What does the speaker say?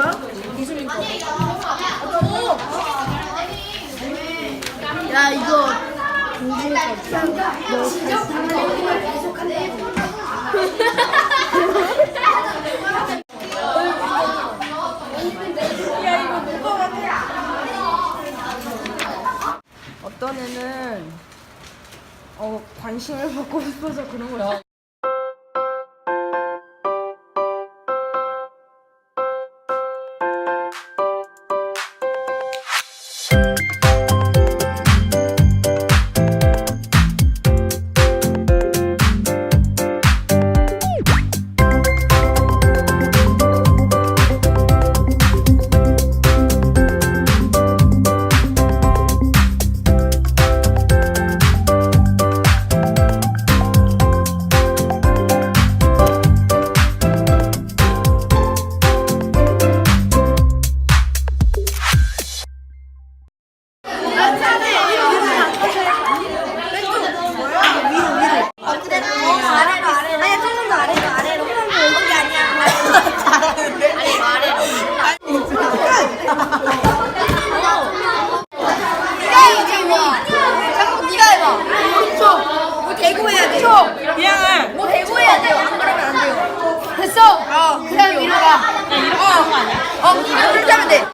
거야? 이수민 거. 야 이거. 어떤 애는 어 관심을 받고 싶어서 그런 거야. 아니 잠깐 네가 해봐. 총 뭐 대고 해야 돼총 미안해 뭐 대고 해야 돼요. 안 그러면 안 돼요. 됐어? 어. 그냥 이리 가. 이렇게 하는 거 아니야? 어, 어 그렇게 하면 돼.